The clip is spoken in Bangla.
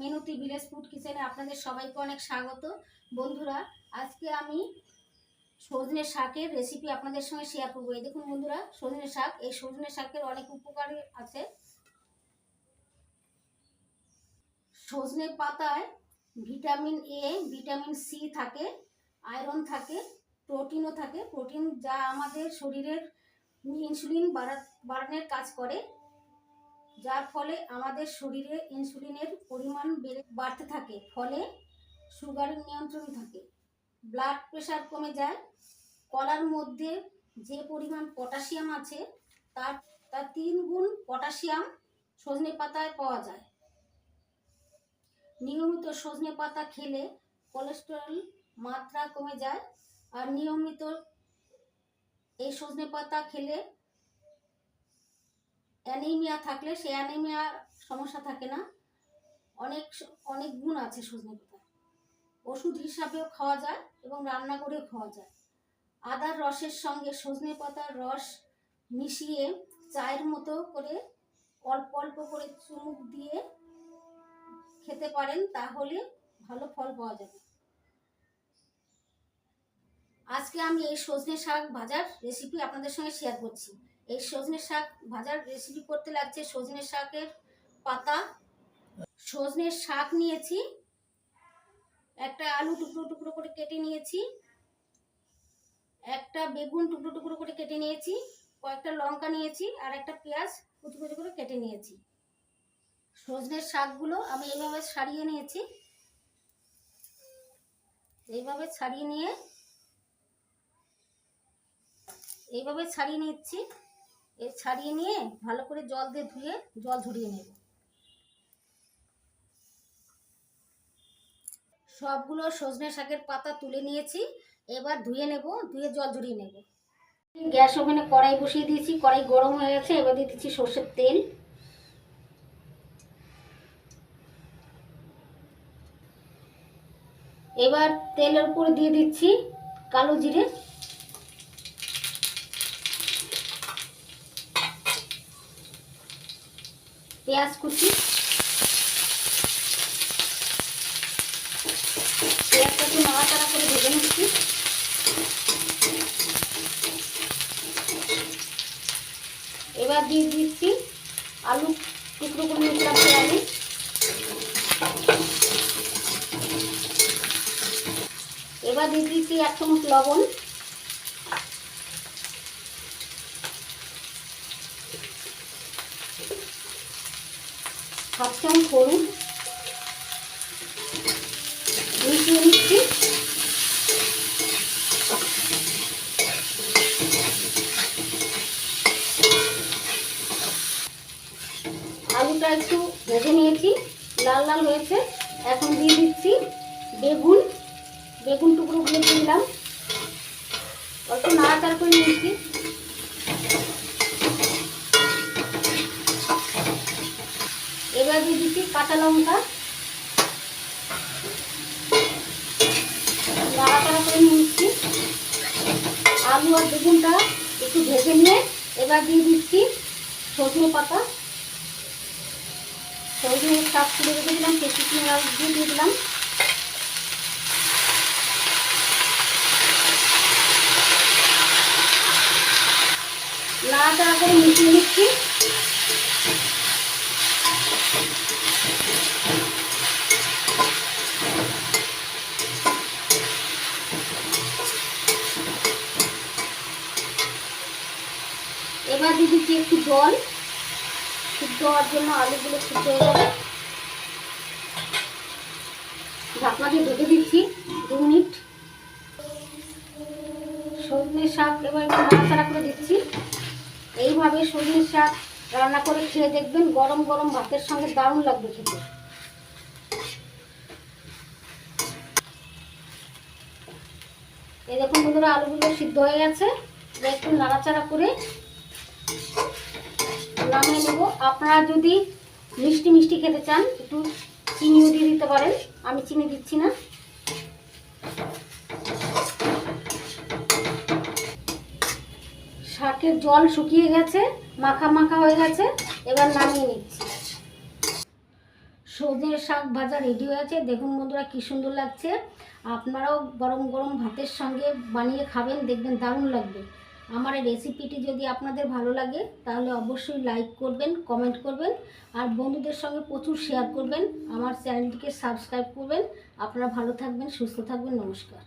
মেনুতি ভিলেজ ফুড কিচেনে আপনাদের সবাইকে অনেক স্বাগত। বন্ধুরা, আজকে আমি সজনে শাকের রেসিপি আপনাদের সঙ্গে শেয়ার করব। এই দেখুন বন্ধুরা, সজনে শাক। এই সজনে শাকের অনেক উপকার আছে। সজনে পাতায় ভিটামিন এ ভিটামিন সি থাকে, আয়রন থাকে, প্রোটিনও থাকে। প্রোটিন যা আমাদের শরীরের ইনসুলিন বাড়া, বাড়ানোর কাজ করে। যার ফলে আমাদের শরীরে ইনসুলিনের পরিমাণ বেড়ে বাড়তে থাকে। ফলে সুগারের নিয়ন্ত্রণ থাকে। ব্লাড প্রেশার কমে যায়। কলার মধ্যে যে পরিমাণ পটাশিয়াম আছে, তার তার তিন গুণ পটাশিয়াম সজনে পাতায় পাওয়া যায়। নিয়মিত সজনে পাতা খেলে কোলেস্টেরল মাত্রা কমে যায়। আর নিয়মিত এই সজনে পাতা খেলে অ্যানিমিয়া থাকলে সেই অ্যানিমিয়ার সমস্যা থাকে না। অনেক অনেক গুণ আছে সজনে পাতা ওষুধ হিসাবেও খাওয়া যায় এবং রান্না করেও খাওয়া যায়। আদার রসের সঙ্গে সজনে পাতার রস মিশিয়ে চায়ের মতো করে অল্প অল্প করে চুমুক দিয়ে খেতে পারেন, তাহলে ভালো ফল পাওয়া যাবে। আজকে আমি এই সজনে শাক ভাজার রেসিপি আপনাদের সঙ্গে শেয়ার করছি। এই সজনে শাক ভাজার রেসিপি করতে লাগছে। সজনে শাকের পাতা। সজনে শাক নিয়েছি। একটা আলু টুকরো টুকরো করে কেটে নিয়েছি। একটা বেগুন টুকরো টুকরো করে কেটে নিয়েছি। কয়েকটা লঙ্কা নিয়েছি আর একটা পেঁয়াজ কুচি কুচি করে কেটে নিয়েছি। সজনের শাকগুলো আমি এইভাবে ছাড়িয়ে নিয়েছি। এইভাবে ছাড়িয়ে নিয়ে এইভাবে ছাড়িয়ে নিচ্ছি। এ ছাড়িয়ে নিয়ে ভালো করে জল দিয়ে ধুয়ে জল ঝরিয়ে নেব। সবগুলো সজনে শাকের পাতা তুলে নিয়েছি, এবার ধুয়ে নেব, ধুয়ে জল ঝরিয়ে নেব। গ্যাস ওভেনে কড়াই বসিয়ে দিয়েছি, কড়াই গরম হয়ে গেছে, এবার দিয়ে দিচ্ছি সর্ষের তেল। এবার তেলের উপরে দিয়ে দিচ্ছি কালো জিরে। পেঁয়াজ কুচি। পেঁয়াজটা একটু নাড়াচাড়া করে ভেজে নিচ্ছি। এবার দিয়ে দিচ্ছি আলু টুকরো করে নিচ্ছিলাম এবার দিয়ে দিচ্ছি এক চামচ লবণ। হাফ চামচ হলুদ মিশিয়ে আলুটা একটু ভেজে নিয়েছি। লাল লাল হয়েছে। এখন দিয়ে দিচ্ছি বেগুন। বেগুন টুকরোগুলো দিয়ে দিলাম। অল্প নাড়াচাড়া করে নিচ্ছি এবার দিচ্ছি কাঁচা লঙ্কা। নাড়াচাড়া করে নিচ্ছি। আলু আর বেগুনটা একটু ভেজে নিয়ে এবার দিয়ে দিচ্ছি সজনে পাতা। সজনে শাক তুলে রেখে দিলাম কিনে দিয়ে দিয়ে দিলাম। নাড়াচাড়া করে মিশিয়ে নিচ্ছি এবার দিয়ে দিচ্ছি একটু জল। সিদ্ধ হওয়ার জন্য আলুগুলো সিদ্ধ হয়ে যাবে ঢাকনা দিয়ে ঢেকে দিচ্ছি দু মিনিট। সজনে শাক এবার একটু নাড়াচাড়া করে দিচ্ছি। এইভাবে সজনে শাক রান্না করে খেয়ে দেখবেন গরম গরম ভাতের সঙ্গে দারুণ লাগবে খেতে। এই দেখুন বন্ধুরা, আলুগুলো সিদ্ধ হয়ে গেছে। একটু নাড়াচাড়া করে নামিয়ে নেব। আপনারা যদি মিষ্টি মিষ্টি খেতে চান, একটু চিনিও দিয়ে দিতে পারেন। আমি চিনি দিচ্ছি না। শাকের জল শুকিয়ে গেছে, মাখা মাখা হয়ে গেছে, এবার নামিয়ে নিচ্ছি। সজনের শাক ভাজা রেডি হয়ে আছে দেখুন বন্ধুরা, কী সুন্দর লাগছে। আপনারাও গরম গরম ভাতের সঙ্গে বানিয়ে খাবেন, দেখবেন দারুণ লাগবে। আমার এই রেসিপিটি যদি আপনাদের ভালো লাগে, তাহলে অবশ্যই লাইক করবেন কমেন্ট করবেন, আর বন্ধুদের সঙ্গে প্রচুর শেয়ার করবেন। আমার চ্যানেলটিকে সাবস্ক্রাইব করবেন। আপনারা ভালো থাকবেন, সুস্থ থাকবেন, নমস্কার।